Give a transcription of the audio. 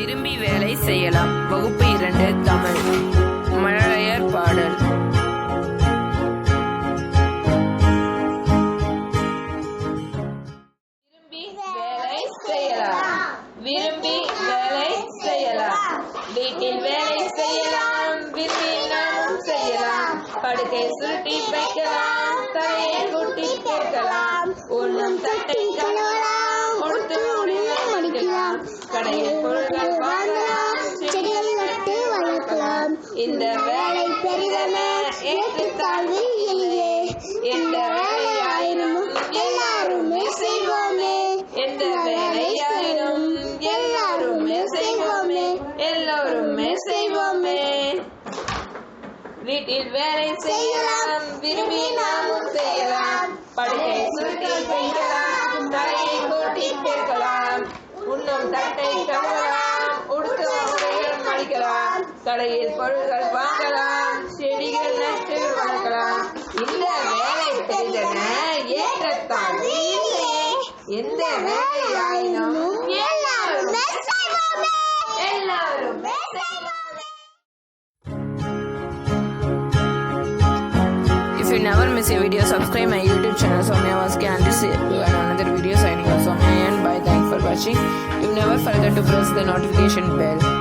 விரும்பி வேலை செய்யலாம். வகுப்பு இரண்டு தமிழ். மழலையர் பாடல். விரும்பி வேலை செய்யலாம். விரும்பி வேலை செய்யலாம். வீட்டில் வேலை செய்யலாம். விரும்பி நாமும் செய்யலாம். படுக்கை சுருட்டி வைக்கலாம். தலையை குட்டி கேட்கலாம். உண்ணும் தட்டை கழுவலாம். கொடுத்து முடிவு கடையில் இந்த வேலை பெரிதென ஏற்றுத்தாழ்வு எந்த வேலையாயினும் எல்லாருமே செய்வோமே. எந்த வேலையாயினும் எல்லாருமே செய்வோமே. எல்லோருமே செய்வோமே. வீட்டில் வேலை செய்யலாம் விரும்பி நாமும் செய்யலாம். படுக்கை சுருட்டி வைக்கலாம் தலையை கூட்டி பெருக்கலாம் உண்ணும் தட்டை கழுவலாம் உடுத்த மடிக்கலாம். கடையில் பொருட்கள் வாங்கலாம் செடிகள் நட்டு வளர்க்கலாம் இந்த வேலை செய்தன ஏற்றத்தான் எந்த வேலையாயினும் எல்லாரும் செய்வோமே If you never miss a video, subscribe my YouTube channel Somya Vaske and this is another video signing off. Somya and bye. Thanks for watching. You never forget to press the notification bell.